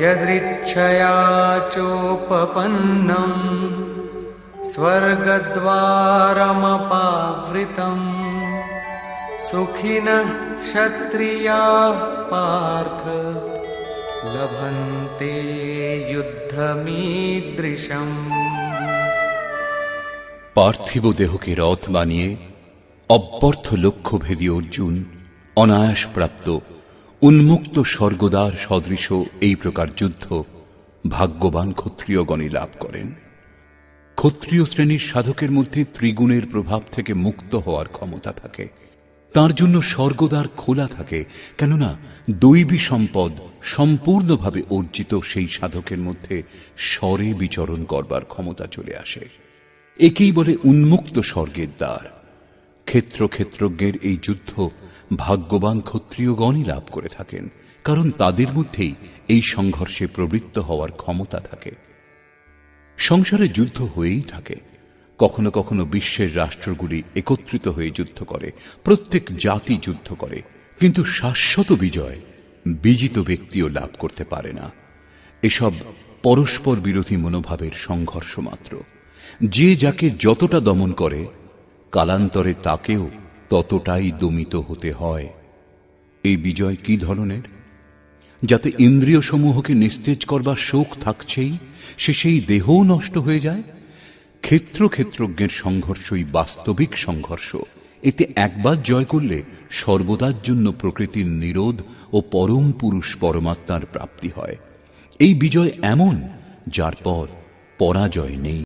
यदृच्छया चोपपन्नम् स्वर्गद्वारमपावृतम् सुखिनः क्षत्रियाः पार्थ लभन्ते युद्धमीदृशम् পার্থিব দেহকে রথ বানিয়ে অব্যর্থ লক্ষ্যভেদী অর্জুন অনায়াস প্রাপ্ত উন্মুক্ত স্বর্গদ্বার সদৃশ এই প্রকার যুদ্ধ ভাগ্যবান ক্ষত্রিয়গণে লাভ করেন। ক্ষত্রিয় শ্রেণির সাধকের মধ্যে ত্রিগুণের প্রভাব থেকে মুক্ত হওয়ার ক্ষমতা থাকে। তার জন্য স্বর্গদ্বার খোলা থাকে, কেননা দৈবী সম্পদ সম্পূর্ণভাবে অর্জিত সেই সাধকের মধ্যে স্বরে বিচরণ করবার ক্ষমতা চলে আসে। একেই বলে উন্মুক্ত স্বর্গের দ্বার। ক্ষেত্র ক্ষেত্রজ্ঞের এই যুদ্ধ ভাগ্যবান ক্ষত্রিয়গণই লাভ করে থাকেন, কারণ তাদের মধ্যেই এই সংঘর্ষে প্রবৃত্ত হওয়ার ক্ষমতা থাকে। সংসারে যুদ্ধ হয়েই থাকে। কখনো কখনো বিশ্বের রাষ্ট্রগুলি একত্রিত হয়ে যুদ্ধ করে, প্রত্যেক জাতি যুদ্ধ করে, কিন্তু শাশ্বত বিজয় বিজিত ব্যক্তিও লাভ করতে পারে না। এসব পরস্পর বিরোধী মনোভাবের সংঘর্ষ মাত্র। যে যাকে যতটা দমন করে কালান্তরে তাকেও ততটাই দমিত হতে হয়। এই বিজয় কি ধরনের? যাতে ইন্দ্রিয় সমূহকে নিস্তেজ করবার শোক থাকছেই, সে সেই দেহও নষ্ট হয়ে যায়? ক্ষেত্র ক্ষেত্রজ্ঞের সংঘর্ষই বাস্তবিক সংঘর্ষ। এতে একবার জয় করলে সর্বদার জন্য প্রকৃতির নিরোধ ও পরম পুরুষ পরমাত্মার প্রাপ্তি হয়। এই বিজয় এমন, যার পর পরাজয় নেই।